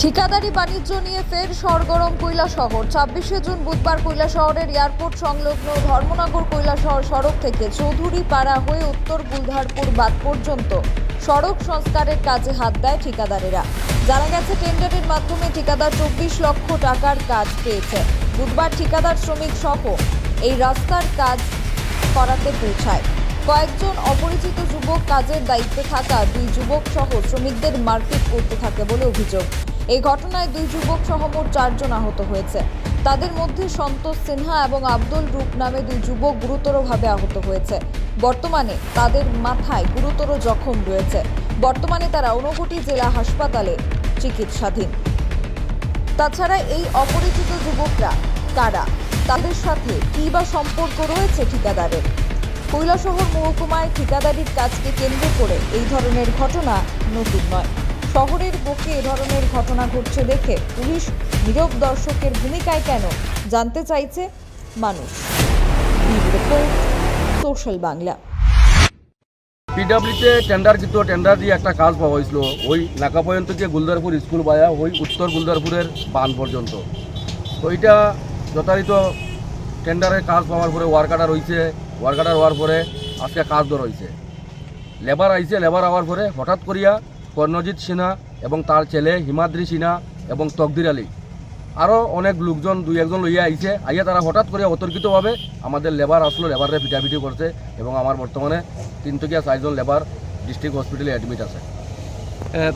ঠিকাদারি বাণিজ্য নিয়ে ফের সরগরম কৈলা শহর। ছাব্বিশে জুন বুধবার কৈলা শহরের এয়ারপোর্ট সংলগ্ন ধর্মনগর কৈলা শহর সড়ক থেকে চৌধুরী পাড়া হয়ে উত্তর বুলধারপুর বাদ পর্যন্ত সড়ক সংস্কারের কাজে হাত দেয় ঠিকাদারেরা। জানা গেছে, টেন্ডারের মাধ্যমে ঠিকাদার চব্বিশ লক্ষ টাকার কাজ পেয়েছে। বুধবার ঠিকাদার শ্রমিক সহ এই রাস্তার কাজ করাতে পৌঁছায়। কয়েকজন অপরিচিত যুবক কাজের দায়িত্বে থাকা দুই যুবক সহ শ্রমিকদের মারপিট করতে থাকে বলে অভিযোগ। এই ঘটনায় দুই যুবক সহ মোট চারজন আহত হয়েছে। তাদের মধ্যে সন্তোষ সিনহা এবং আব্দুল রূপ নামে দুই যুবক গুরুতরভাবে আহত হয়েছে। বর্তমানে তাদের মাথায় গুরুতর জখম রয়েছে। বর্তমানে তারা ঊনকোটি জেলা হাসপাতালে চিকিৎসাধীন। তাছাড়া এই অপরিচিত যুবকরা কারা? তাদের সাথে কী বা সম্পর্ক রয়েছে ঠিকাদারের? কৈলাসহর মহকুমায় ঠিকাদারির কাজকে কেন্দ্র করে এই ধরনের ঘটনা নতুন নয়। শহরের বুকে এ ধরনের ঘটনা ঘটছে দেখে পুলিশ নীরব দর্শকের ভূমিকায় কেন জানতে চাইছে মানুষ। সোশ্যাল বাংলা। পিডাব্লিউতে টেন্ডার কিন্তু টেন্ডার দিয়ে একটা কাজ পাওয়া হয়েছিল। ওই নাকা পর্যন্ত গিয়ে গুলদারপুর স্কুল বায়া ওই উত্তর গুলদারপুরের বান পর্যন্ত। তো এটা যথারীত টেন্ডারের কাজ পাওয়ার পরে ওয়ার্কাটার রয়েছে ওয়ার্কাটার হওয়ার পরে আজকে কাজ ধর হয়েছে লেবার আইছে লেবার হওয়ার পরে হঠাৎ করিয়া কর্ণজিৎ সিনহা এবং তার ছেলে হিমাদ্রি সিনহা এবং তকদির আলী। আরও অনেক লোকজন দুই একজন লইয়া আইছে। আইয়া তারা হঠাৎ করে অতর্কিতভাবে আমাদের লেবার আসলো লেবারে পিটাপিটি করছে এবং আমার বর্তমানে তিন থেকে চারজন লেবার ডিস্ট্রিক্ট হসপিটালে অ্যাডমিট আছে।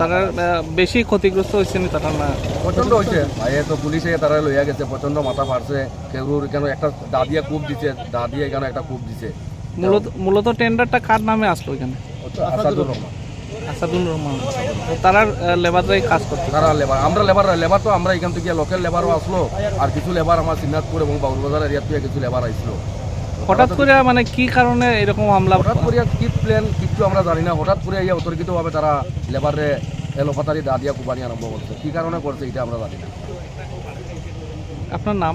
তারা বেশি ক্ষতিগ্রস্ত হয়েছে নি তারা না? প্রচণ্ড হয়েছে আইয়ে তো পুলিশে তারা লইয়া গেছে প্রচণ্ড মাথা ফাটছে কেউ কেন একটা দা দিয়ে কূপ দিছে দা দিয়ে এখানে একটা কূপ দিছে। মূলত মূলত টেন্ডারটা কার নামে আসলো এখানে? আসাদুর রহমান। আসাদুল রহমান। তারা লেবাররাই কাজ করতে তারা লেবার আমরা লেবার লেবার তো আমরা এখান থেকে লোকাল লেবারও আসলো আর কিছু লেবার আমার সিনাজপুর এবং বাবুরবাজার এরিয়া থেকে কিছু লেবার আইছিল হঠাৎ করে মানে কি কারণে এরকম হামলা? হঠাৎ করে কি প্ল্যান কিছু আমরা জানি না। হঠাৎ করে ইয়া অতর্কিতভাবে তারা লেবারে এলোপাতারি দা দিয়া কুবানি আরম্ভ করছে। কি কারণে করছে এটা আমরা জানি না। আপনার নাম?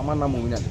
আমার নাম মুমিন আলী।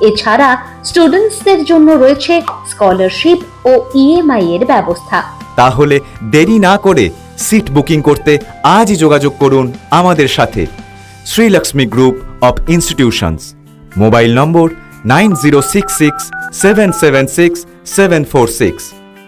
এছাড়া স্টুডেন্টসদের জন্য রয়েছে স্কলারশিপ ও ইএমআই এর ব্যবস্থা। তাহলে দেরি না করে সিট বুকিং করতে আজই যোগাযোগ করুন আমাদের সাথে। Shrilakshmi group of institutions mobile number nine zero six six seven seven six seven four six.